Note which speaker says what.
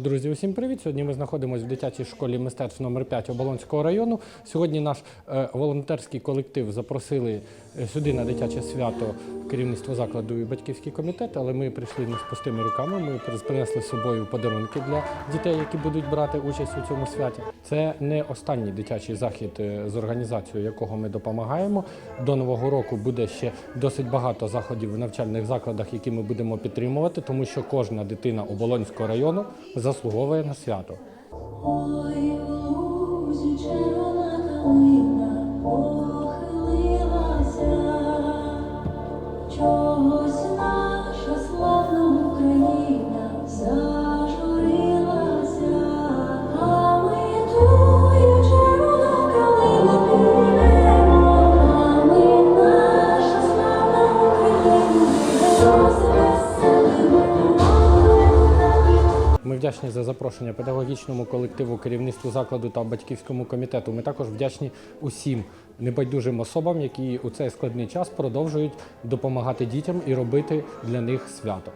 Speaker 1: Друзі, усім привіт! Сьогодні ми знаходимося в дитячій школі мистецтв номер 5 Оболонського району. Сьогодні наш е, волонтерський колектив запросили сюди на дитяче свято керівництво закладу і батьківський комітет, але ми прийшли не з пустими руками. Ми принесли з собою подарунки для дітей, які будуть брати участь у цьому святі. Це не останній дитячий захід, е, з організацією якого ми допомагаємо. До нового року буде ще досить багато заходів в навчальних закладах, які ми будемо підтримувати, тому що кожна дитина Оболонського району заслуговує на свято.
Speaker 2: Ой,
Speaker 1: вдячні за запрошення педагогічному колективу, керівництву закладу та батьківському комітету. Ми також вдячні усім небайдужим особам, які у цей складний час продовжують допомагати дітям і робити для них свято.